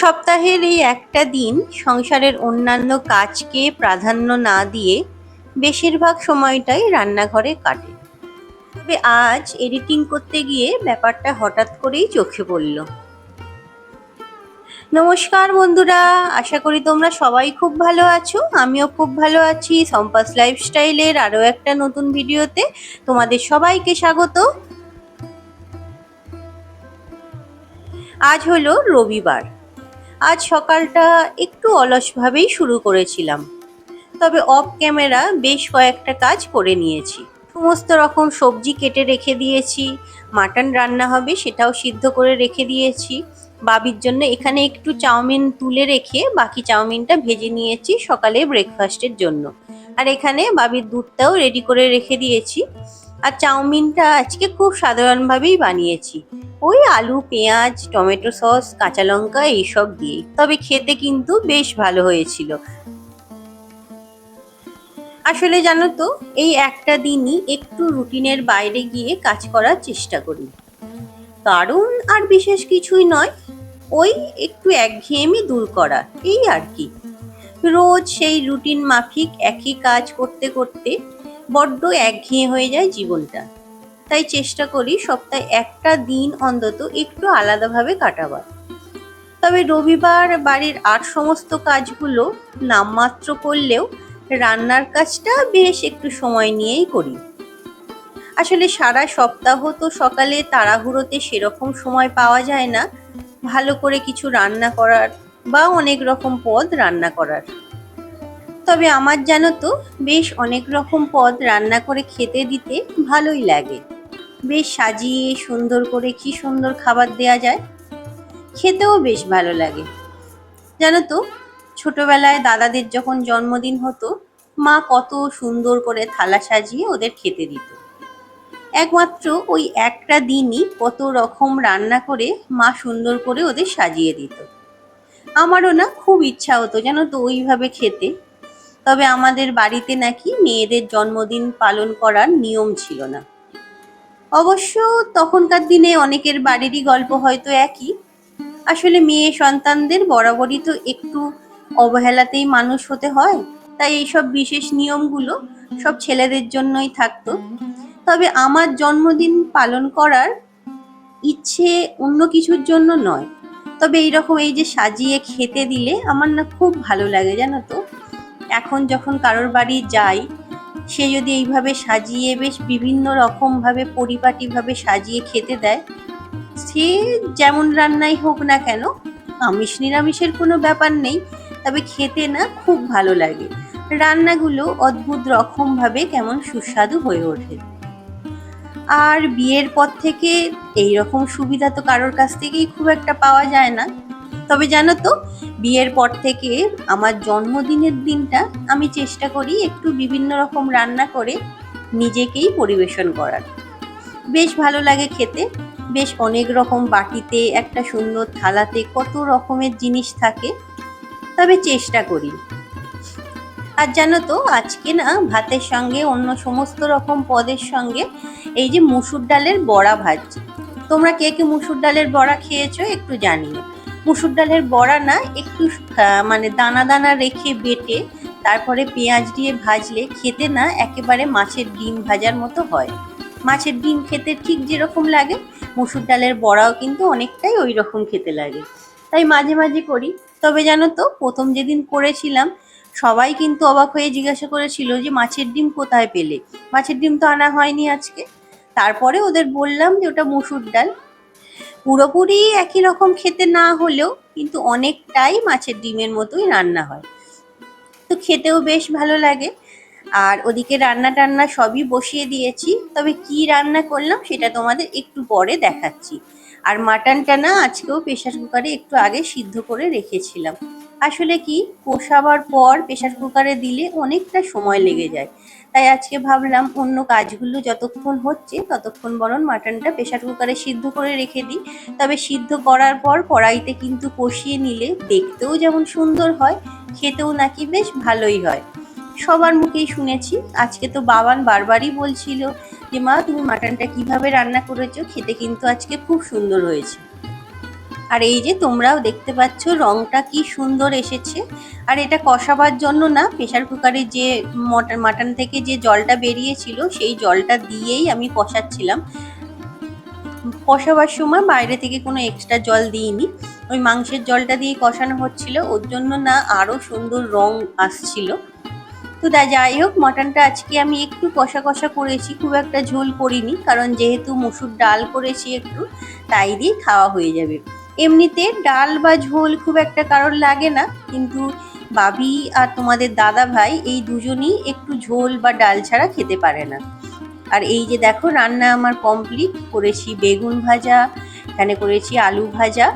সপ্তাহের এই একটা দিন সংসারের অন্যান্য কাজকে প্রাধান্য না দিয়ে বেশিরভাগ সময়টাই রান্নাঘরে কাটে। তবে আজ এডিটিং করতে গিয়ে ব্যাপারটা হঠাৎ করেই চোখে পড়ল। নমস্কার বন্ধুরা, আশা করি তোমরা সবাই খুব ভালো আছো, আমিও খুব ভালো আছি। সম্পাস লাইফস্টাইলের আরও একটা নতুন ভিডিওতে তোমাদের সবাইকে স্বাগত। আজ হলো রবিবার। আজ সকালটা একটু অলসভাবেই শুরু করেছিলাম। তবে অফ ক্যামেরা বেশ কয়েকটা কাজ করে নিয়েছি। সমস্ত রকম সবজি কেটে রেখে দিয়েছি মাটন রান্না হবে সেটাও সিদ্ধ করে রেখে দিয়েছি। বাবির জন্য এখানে একটু চাউমিন তুলে রেখে বাকি চাউমিনটা ভেজে নিয়েছি সকালে ব্রেকফাস্টের জন্য। আর এখানে বাবির দুধটাও রেডি করে রেখে দিয়েছি। আর চাউমিনটা আজকে খুব সাধারণভাবেই বানিয়েছি। ওই আলু, পেঁয়াজ, টমেটো সস, কাঁচা লঙ্কা এইসব দিয়ে তবে খেতে কিন্তু বেশ ভালো হয়েছিল। আসলে জানো তো, এই একটা দিনই একটু রুটিনের বাইরে গিয়ে কাজ করার চেষ্টা করি। কারণ আর বিশেষ কিছুই নয়, ওই একটু একঘেয়েমি দূর করা, এই আর কি। রোজ সেই রুটিন মাফিক একই কাজ করতে করতে বড্ড একঘেয়ে হয়ে যায় জীবনটা। তাই চেষ্টা করি সপ্তাহে একটা দিন অন্তত একটু আলাদাভাবে কাটাবার। তবে রবিবার বাড়ির আর সমস্ত কাজগুলো নামমাত্র করলেও রান্নার কাজটা বেশ একটু সময় নিয়েই করি। আসলে সারা সপ্তাহ তো সকালে তাড়াহুড়োতে সেরকম সময় পাওয়া যায় না। ভালো করে কিছু রান্না করার বা অনেক রকম পদ রান্না করার। তবে আমার জানো তো, বেশ অনেক রকম পদ রান্না করে খেতে দিতে ভালোই লাগে। বেশ সাজিয়ে সুন্দর করে কি সুন্দর খাবার দেয়া যায়, খেতেও বেশ ভালো লাগে। জানো তো, ছোটবেলায় দাদাদের যখন জন্মদিন হতো, মা কত সুন্দর করে থালা সাজিয়ে ওদের খেতে দিত। একমাত্র ওই একটা দিনই কত রকম রান্না করে মা সুন্দর করে ওদের সাজিয়ে দিত। আমারও না খুব ইচ্ছা হতো জানো তো ওইভাবে খেতে। তবে আমাদের বাড়িতে নাকি মেয়েদের জন্মদিন পালন করার নিয়ম ছিল না। অবশ্য তখনকার দিনে অনেকের বাড়িরই গল্প হয়তো একই। আসলে মেয়ে সন্তানদের বরাবরই তো একটু অবহেলাতেই মানুষ হতে হয়, তাই এইসব বিশেষ নিয়মগুলো সব ছেলেদের জন্যই থাকতো। তবে আমার জন্মদিন পালন করার ইচ্ছে অন্য কিছুর জন্য নয়। তবে এইরকম এই যে সাজিয়ে খেতে দিলে আমার না খুব ভালো লাগে, জানো তো? এখন যখন কারোর বাড়ি যাই সে যদি এইভাবে সাজিয়ে বেশ বিভিন্ন রকমভাবে পরিপাটিভাবে সাজিয়ে খেতে দেয়, সে যেমন রান্নাই হোক না কেন, আমিষ নিরামিষের কোনো ব্যাপার নেই, তবে খেতে না খুব ভালো লাগে। রান্নাগুলো অদ্ভুত রকমভাবে কেমন সুস্বাদু হয়ে ওঠে। আর বিয়ের পর থেকে এই রকম সুবিধা তো কারোর কাছ থেকেই খুব একটা পাওয়া যায় না। তবে জানো তো, বিয়ের পর থেকে আমার জন্মদিনের দিনটা আমি চেষ্টা করি একটু বিভিন্ন রকম রান্না করে নিজেকেই পরিবেশন করার। বেশ ভালো লাগে খেতে, বেশ অনেক রকম বাটিতে, একটা সুন্দর থালাতে কত রকমের জিনিস থাকে, তবে চেষ্টা করি। আর জানো তো, আজকে না ভাতের সঙ্গে অন্য সমস্ত রকম পদের সঙ্গে এই যে মুসুর ডালের বড়া ভাজছি। তোমরা কে কে মুসুর ডালের বড়া খেয়েছো একটু জানিও। মুসুর ডালের বড়া না, একটু মানে দানা দানা রেখে বেটে, তারপরে পেঁয়াজ দিয়ে ভাজলে খেতে না একেবারে মাছের ডিম ভাজার মতো হয়। মাছের ডিম খেতে ঠিক যেরকম লাগে, মুসুর ডালের বড়াও কিন্তু অনেকটাই ওই রকম খেতে লাগে। তাই মাঝে মাঝে করি। তবে জানো তো, প্রথম যেদিন করেছিলাম, সবাই কিন্তু অবাক হয়ে জিজ্ঞাসা করেছিল যে মাছের ডিম কোথায় পেলে? মাছের ডিম তো আনা হয়নি আজকে। তারপরে ওদের বললাম যে ওটা মুসুর ডাল। পুরোপুরি একই রকম খেতে না হলেও কিন্তু অনেকটাই মাছের ডিমের মতোই রান্না হয়। তো খেতেও বেশ ভালো লাগে। আর ওদিকে রান্না টান্না সবই বসিয়ে দিয়েছি। তবে কি রান্না করলাম সেটা তোমাদের একটু পরে দেখাচ্ছি। আর মাটনটা না আজকেও প্রেশার কুকারে একটু আগে সিদ্ধ করে রেখেছিলাম। আসলে কি কষাবার পর প্রেশার কুকারে দিলে অনেকটা সময় লেগে যায়। তাই আজকে ভাবলাম অন্য কাজগুলো যতক্ষণ হচ্ছে ততক্ষণ বরং মাটনটা প্রেশার কুকারে সিদ্ধ করে রেখে দিই। তবে সিদ্ধ করার পর কড়াইতে কিন্তু কষিয়ে নিলে দেখতেও যেমন সুন্দর হয়, খেতেও নাকি বেশ ভালোই হয়। সবার মুখেই শুনেছি, আজকে তো বাবান বারবারই বলছিল যে, মা, তুমি মাটনটা কীভাবে রান্না করেছ? খেতে কিন্তু আজকে খুব সুন্দর হয়েছে। আর এই যে তোমরাও দেখতে পাচ্ছ রংটা কি সুন্দর এসেছে। আর এটা কষাবার জন্য না প্রেশার কুকারে যে মটন, মাটন থেকে যে জলটা বেরিয়েছিল সেই জলটা দিয়েই আমি কষাচ্ছিলাম। কষাবার সময় বাইরে থেকে কোনো এক্সট্রা জল দিইনি। ওই মাংসের জলটা দিয়ে কষানো হচ্ছিল, ওর জন্য না আরও সুন্দর রং আসছিল। তো দা, যাই হোক, মটনটা আজকে আমি একটু কষা কষা করেছি, খুব একটা ঝোল করিনি, কারণ যেহেতু মুসুর ডাল করেছি একটু, তাই দিয়ে খাওয়া হয়ে যাবে। এমনিতে ডাল বা ঝোল খুব একটা কারোর লাগে না, কিন্তু বাবি আর তোমাদের দাদা ভাই এই দুজনই একটু ঝোল বা ডাল ছাড়া খেতে পারে না। আর এই যে দেখো রান্না আমার কমপ্লিট করেছি বেগুন ভাজা, এখানে করেছি আলু ভাজা,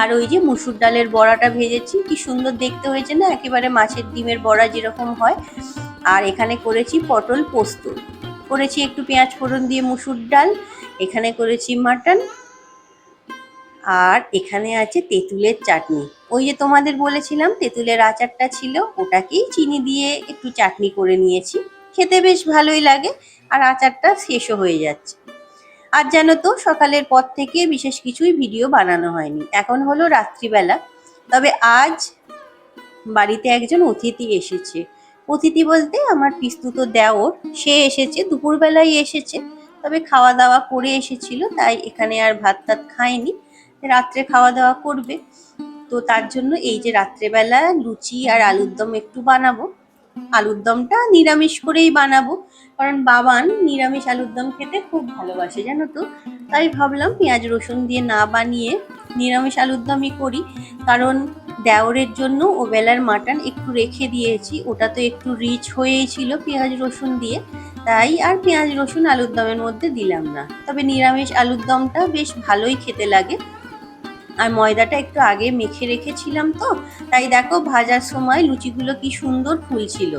আর ওই যে মুসুর ডালের বড়াটা ভেজেছি, কি সুন্দর দেখতে হয়েছে না? একেবারে মাছের ডিমের বড়া যেরকম হয়। আর এখানে করেছি পটল পোস্ত, করেছি একটু পেঁয়াজ ফোড়ন দিয়ে মুসুর ডাল, এখানে করেছি মাটন আর এখানে আছে তেঁতুলের চাটনি। ওই যে তোমাদের বলেছিলাম, তেঁতুলের আচারটা ছিল, ওটাকেই চিনি দিয়ে একটু চাটনি করে নিয়েছি। খেতে বেশ ভালোই লাগে আর আচারটা শেষও হয়ে যাচ্ছে। আর জানো তো, সকালের পর থেকে বিশেষ কিছুই ভিডিও বানানো হয়নি। এখন হলো রাত্রিবেলা। তবে আজ বাড়িতে একজন অতিথি এসেছে। অতিথি বলতে আমার পিস্তুত দেওর। সে এসেছে, দুপুরবেলায় এসেছে। তবে খাওয়া দাওয়া করে এসেছিল, তাই এখানে আর ভাত টাত খায়নি। রাত্রে খাওয়া দাওয়া করবে। তো তার জন্য এই যে রাত্রেবেলা লুচি আর আলুর দম একটু বানাবো। আলুর দমটা নিরামিষ করেই বানাবো। কারণ বাবান নিরামিষ আলুর দম খেতে খুব ভালোবাসে, জানো তো? তাই ভাবলাম পেঁয়াজ রসুন দিয়ে না বানিয়ে নিরামিষ আলুর দমই করি। কারণ দেওরের জন্য ও বেলার মাটন একটু রেখে দিয়েছি। ওটা তো একটু রিচ হয়েই ছিল পেঁয়াজ রসুন দিয়ে। তাই আর পেঁয়াজ রসুন আলুর দমের মধ্যে দিলাম না। তবে নিরামিষ আলুর দমটা বেশ ভালোই খেতে লাগে। আর ময়দাটা একটু আগে মেখে রেখেছিলাম তো, তাই দেখো ভাজার সময় লুচিগুলো কি সুন্দর ফুলছিল।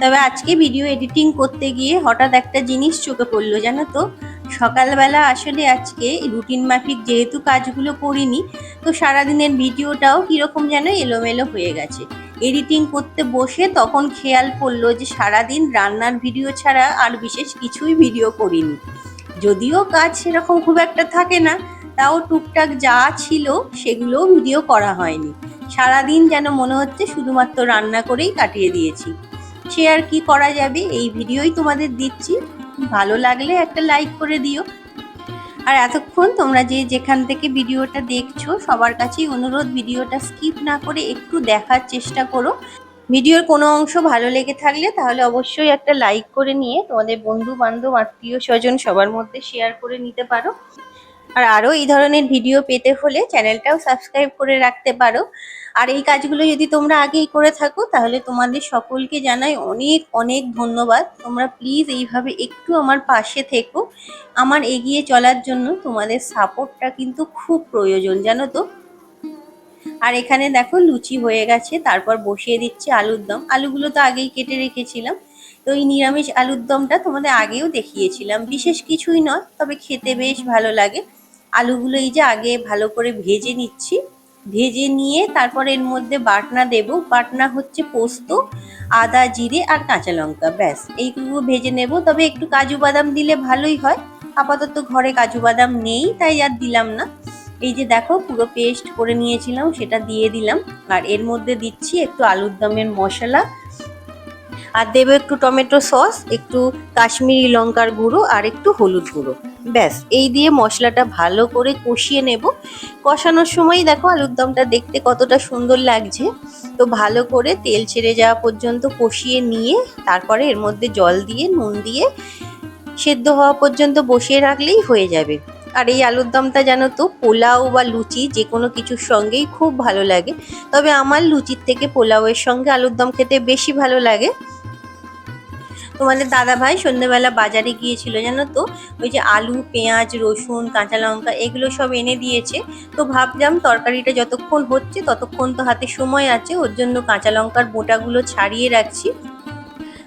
তবে আজকে ভিডিও এডিটিং করতে গিয়ে হঠাৎ একটা জিনিস চোখে পড়ল, জানো তো? সকালবেলা আসলে আজকে রুটিন মাফিক যেহেতু কাজগুলো করিনি, তো সারাদিনের ভিডিওটাও কীরকম যেন এলোমেলো হয়ে গেছে। এডিটিং করতে বসে তখন খেয়াল পড়ল যে সারাদিন রান্নার ভিডিও ছাড়া আর বিশেষ কিছুই ভিডিও করিনি। যদিও কাজ সেরকম খুব একটা থাকে না, তাও টুকটাক যা ছিল সেগুলোও ভিডিও করা হয়নি। সারাদিন যেন মনে হচ্ছে শুধুমাত্র রান্না করেই কাটিয়ে দিয়েছি। সে আর কি করা যাবে? এই ভিডিওই তোমাদের দিচ্ছি। ভালো লাগলে একটা লাইক করে দিও। আর এতক্ষণ তোমরা যে যেখান থেকে ভিডিওটা দেখছ, সবার কাছেই অনুরোধ, ভিডিওটা স্কিপ না করে একটু দেখার চেষ্টা করো। ভিডিওর কোনো অংশ ভালো লেগে থাকলে তাহলে অবশ্যই একটা লাইক করে নিয়ে তোমাদের বন্ধু বান্ধব আত্মীয় স্বজন সবার মধ্যে শেয়ার করে নিতে পারো। আর আরও এই ধরনের ভিডিও পেতে হলে চ্যানেলটাও সাবস্ক্রাইব করে রাখতে পারো। আর এই কাজগুলো যদি তোমরা আগেই করে থাকো, তাহলে তোমাদের সকলকে জানাই অনেক অনেক ধন্যবাদ। তোমরা প্লিজ এইভাবে একটু আমার পাশে থেকো। আমার এগিয়ে চলার জন্য তোমাদের সাপোর্টটা কিন্তু খুব প্রয়োজন, জানো তো? আর এখানে দেখো লুচি হয়ে গেছে, তারপর বসিয়ে দিচ্ছি আলুর দম। আলুগুলো তো আগেই কেটে রেখেছিলাম। তো এই নিরামিষ আলুর দমটা তোমাদের আগেও দেখিয়েছিলাম। বিশেষ কিছুই নয়, তবে খেতে বেশ ভালো লাগে। আলুগুলো এই যে আগে ভালো করে ভেজে নিচ্ছি। ভেজে নিয়ে তারপর এর মধ্যে বাটনা দেব। বাটনা হচ্ছে পোস্ত, আদা, জিরে আর কাঁচা লঙ্কা, ব্যাস। এইগুলো ভেজে নেব। তবে একটু কাজু বাদাম দিলে ভালোই হয়। আপাতত ঘরে কাজু বাদাম নেই, তাই আর দিলাম না। এই যে দেখো পুরো পেস্ট করে নিয়েছিলাম, সেটা দিয়ে দিলাম। আর এর মধ্যে দিচ্ছি একটু আলুর দমের মশলা। আর দেবো একটু টমেটো সস, একটু কাশ্মীরি লঙ্কার গুঁড়ো আর একটু হলুদ গুঁড়ো। ব্যাস, এই দিয়ে মশলাটা ভালো করে কষিয়ে নেব। কষানোর সময় দেখো আলুর দমটা দেখতে কতটা সুন্দর লাগছে। তো ভালো করে তেল ছেড়ে যাওয়া পর্যন্ত কষিয়ে নিয়ে, তারপরে এর মধ্যে জল দিয়ে, নুন দিয়ে সেদ্ধ হওয়া পর্যন্ত বসিয়ে রাখলেই হয়ে যাবে। আর এই আলুর দমটা জানো তো, পোলাও বা লুচি যে কোনো কিছুর সঙ্গেই খুব ভালো লাগে। তবে আমার লুচির থেকে পোলাওয়ের সঙ্গে আলুর দম খেতে বেশি ভালো লাগে। তোমাদের দাদা ভাই সন্ধ্যেবেলা বাজারে গিয়েছিল, জানো তো? ওই যে আলু, পেঁয়াজ, রসুন, কাঁচা লঙ্কা এগুলো সব এনে দিয়েছে। তো ভাবলাম তরকারিটা যতক্ষণ হচ্ছে ততক্ষণ তো হাতে সময় আছে, ওর জন্য কাঁচা লঙ্কার বোটাগুলো ছাড়িয়ে রাখছি।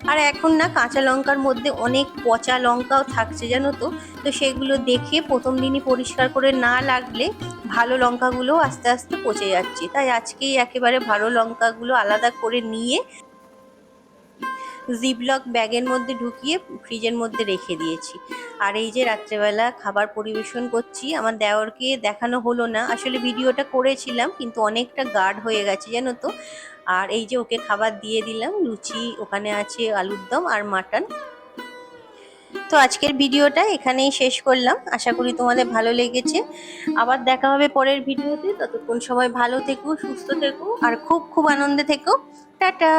আর এখন না কাঁচা লঙ্কার মধ্যে অনেক পচা লঙ্কাও থাকছে, জানো তো? তো সেগুলো দেখে প্রথম দিনই পরিষ্কার করে না লাগলে ভালো লঙ্কাগুলো আস্তে আস্তে পচে যাচ্ছে। তাই আজকেই একেবারে ভালো লঙ্কাগুলো আলাদা করে নিয়ে জিপলক ব্যাগের মধ্যে ঢুকিয়ে ফ্রিজের মধ্যে রেখে দিয়েছি। আর এই যে রাত্রেবেলা খাবার পরিবেশন করছি, আমার দেওরকে দেখানো হলো না। আসলে ভিডিওটা করেছিলাম, কিন্তু অনেকটা গার্ড হয়ে গেছে, জানো তো? আর এই যে ওকে খাবার দিয়ে দিলাম, লুচি, ওখানে আছে আলুর দম আর মাটন। তো আজকের ভিডিওটা এখানেই শেষ করলাম। আশা করি তোমাদের ভালো লেগেছে। আবার দেখা হবে পরের ভিডিওতে। ততক্ষণ সময় ভালো থেকো, সুস্থ থেকো, আর খুব খুব আনন্দে থেকো। টাটা!